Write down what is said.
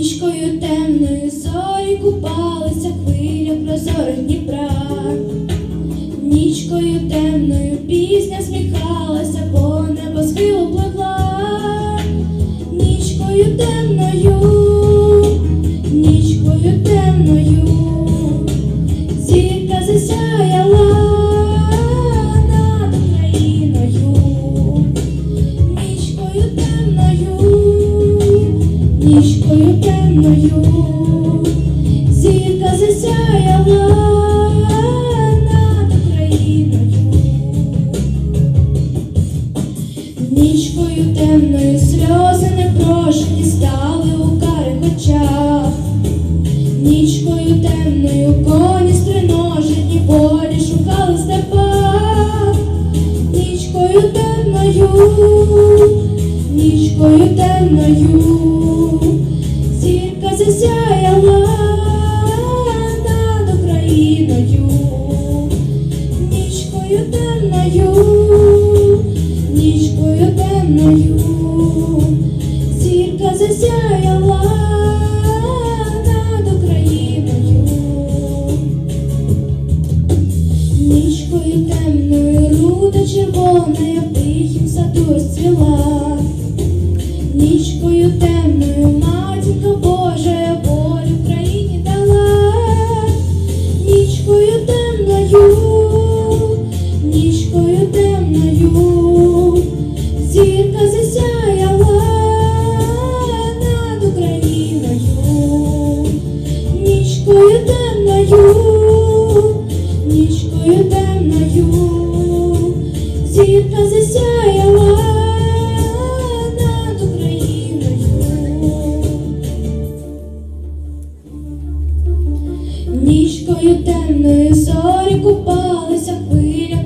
Нічкою темною зорі купалися хвиля прозорих Дніпра. Нічкою темною пісня сміхалася, по небосхилу пливла. Нічкою темною, нічкою темною, зірка засяяла. Нічкою темною, нічкою темною, зірка засяяла над Україною. Нічкою темною сльози непрошені стали у карих очах. Нічкою темною коні стриножені волі шукали степа. Нічкою темною, нічкою темною, над Україною. Нічкою темною, нічкою темною, зірка засяяла над Україною. Нічкою темною руда червона, я в тихім саду розцвіла. Нічкою темною зорі купалися хвилях